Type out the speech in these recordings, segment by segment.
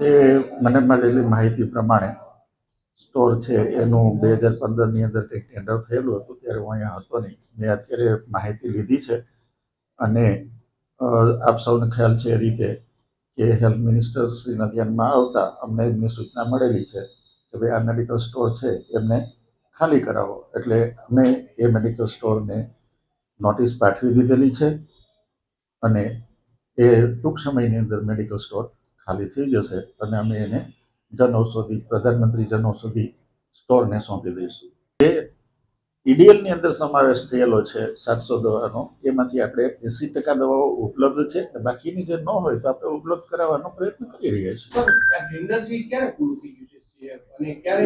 એ મને મળેલી માહિતી પ્રમાણે સ્ટોર છે, એનું બે હજાર પંદરની અંદર કંઈક ટેન્ડર થયેલું હતું, ત્યારે હું અહીંયા હતો નહીં. મેં અત્યારે માહિતી લીધી છે અને આપ સૌને ખ્યાલ છે એ રીતે કે હેલ્થ મિનિસ્ટર શ્રીના ધ્યાનમાં આવતા અમને એમની સૂચના મળેલી છે કે ભાઈ આ મેડિકલ સ્ટોર છે, એમને ખાલી કરાવો. એટલે અમે એ મેડિકલ સ્ટોરને નોટિસ પાઠવી દીધેલી છે અને એ ટૂંક સમયની અંદર મેડિકલ સ્ટોર ખાલી થઈ જશે અને અમે એને જન ઔષધિ પ્રધાનમંત્રી જન ઔષધિ સ્ટોરને સોંપી દઈશું. એ ઈડીએલની અંદર સમાવેશ થયેલો છે સાતસો દવાનો એમાંથી આપણે એંસી ટકા દવાઓ ઉપલબ્ધ છે અને બાકીની જે ન હોય તો આપણે ઉપલબ્ધ કરાવવાનો પ્રયત્ન કરી રહ્યા છીએ.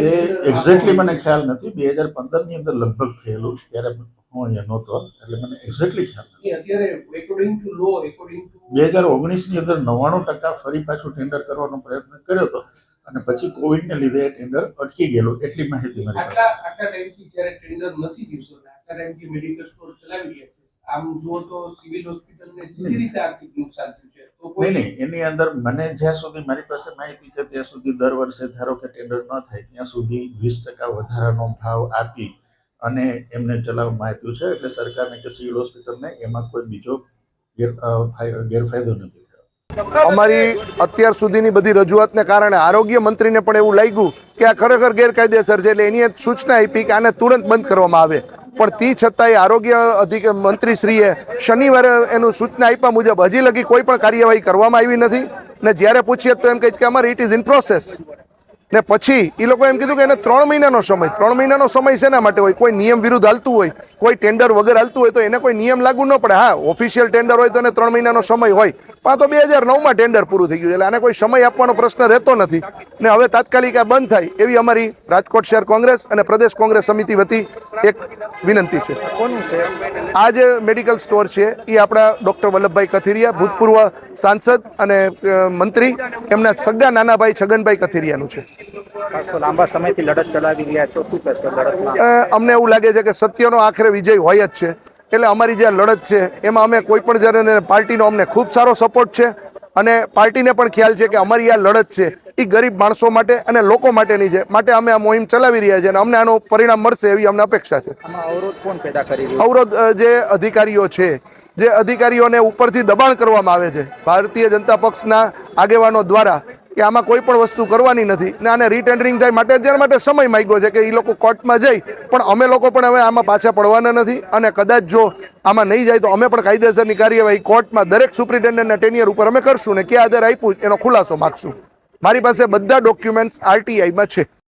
એ એક્ઝેક્ટલી મને ખ્યાલ નથી. બે હજાર પંદરની અંદર લગભગ થયેલું ત્યારે હું અહીંયા નહોતો એટલે મને એક્ઝેક્ટલી ખ્યાલ બે હજાર ઓગણીસની અંદર નવ્વાણું ટકા ફરી પાછું ટેન્ડર કરવાનો પ્રયત્ન કર્યો હતો અને પછી કોવિડને લીધે ટેન્ડર અટકી ગયેલું એટલી માહિતી મારી પાસે. આટલા ટાઈમથી જ્યારે ટેન્ડર નથી થયું આટલા ટાઈમથી મેડિકલ સ્ટોર ચલાવી રહ્યા છે આમ જુઓ તો સિવિલ હોસ્પિટલને સીધી રીતે આર્થિક નુકસાન થયું છે. નહીં નહીં એની અંદર મને જ્યાં સુધી મારી પાસે માહિતી છે ત્યાં સુધી દર વર્ષે ધારો કે ટેન્ડર ન થાય ત્યાં સુધી વીસ ટકા વધારાનો ભાવ આપી અને એમને ચલાવવામાં આપ્યું છે એટલે સરકારને કે સિવિલ હોસ્પિટલને એમાં કોઈ બીજો ગેર ગેરફાયદો નથી અમારી અત્યાર સુધીની બધી રજૂઆતને કારણે આરોગ્ય મંત્રીને પણ એવું લાગ્યું કે આ ખરેખર ગેરકાયદેસર છે એટલે એની સૂચના આપી કે આને તુરંત બંધ કરવામાં આવે. પણ તે છતાંય આરોગ્ય અધિક, મંત્રીશ્રીએ શનિવારે એનું સૂચના આપ્યા મુજબ હજી લગી કોઈ પણ કાર્યવાહી કરવામાં આવી નથી. ને જ્યારે પૂછીએ તો એમ કહે છે કે અમારે ઇટ ઇઝ ઇન પ્રોસેસ ને પછી એ લોકો એમ કીધું કે એને ત્રણ મહિનાનો સમય, ત્રણ મહિનાનો સમય શેના માટે હોય? કોઈ નિયમ વિરુદ્ધ હાલતું હોય, કોઈ ટેન્ડર વગર હાલતું હોય તો એને કોઈ નિયમ લાગુ ન પડે. હા ઓફિશિયલ ટેન્ડર હોય તો એને ત્રણ મહિનાનો સમય હોય. પણ તો બે હજાર નવમાં ટેન્ડર પૂરું થઈ ગયું એટલે આને કોઈ સમય આપવાનો પ્રશ્ન રહેતો નથી. ને હવે તાત્કાલિક આ બંધ થાય એવી અમારી રાજકોટ શહેર કોંગ્રેસ અને પ્રદેશ કોંગ્રેસ સમિતિ વતી એક વિનંતી છે. આ જે મેડિકલ સ્ટોર છે એ આપણા ડૉક્ટર વલ્લભભાઈ કથિરિયા ભૂતપૂર્વ સાંસદ અને મંત્રી એમના સગા નાનાભાઈ છગનભાઈ કથિરિયાનું છે. લાંબા સમયથી લડત ચલાવી રહ્યા છો. શું કહેશો લડતમાં? અમને એવું લાગે છે કે સત્યનો આખરે વિજય હોય જ છે. એટલે અમારી જે લડત છે એમાં અમે કોઈ પણ જ્યારે પાર્ટીનો અમને ખૂબ સારો સપોર્ટ છે. અને પાર્ટીને પણ ખ્યાલ છે કે અમારી આ લડત છે એ ગરીબ માણસો માટે અને લોકો માટેની છે. માટે અમે આ મુહિમ ચલાવી રહ્યા છીએ અને અમને આનું પરિણામ મળશે એવી અમને અપેક્ષા છે. આમાં અવરોધ કોણ પેદા કરી અવરોધ જે અધિકારીઓ છે જે અધિકારીઓને ઉપરથી દબાણ કરવામાં આવે છે. ભારતીય જનતા પક્ષના આગેવાનો દ્વારા કે આમાં કોઈ પણ વસ્તુ કરવાની નથી. ને આને રીટેન્ડરિંગ થાય માટે જેના માટે સમય માંગ્યો છે કે એ લોકો કોર્ટમાં જઈ, પણ અમે લોકો પણ હવે આમાં પાછા પડવાના નથી. અને કદાચ જો આમાં નહીં જાય તો અમે પણ કાયદેસરની કાર્યવાહી કોર્ટમાં દરેક સુપ્રિન્ટેન્ડન્ટના ટેનિયર ઉપર અમે કરશું ને ક્યાં આધાર આપ્યું એનો ખુલાસો માગશું. મારી પાસે બધા ડોક્યુમેન્ટ્સ આરટીઆઈમાં છે.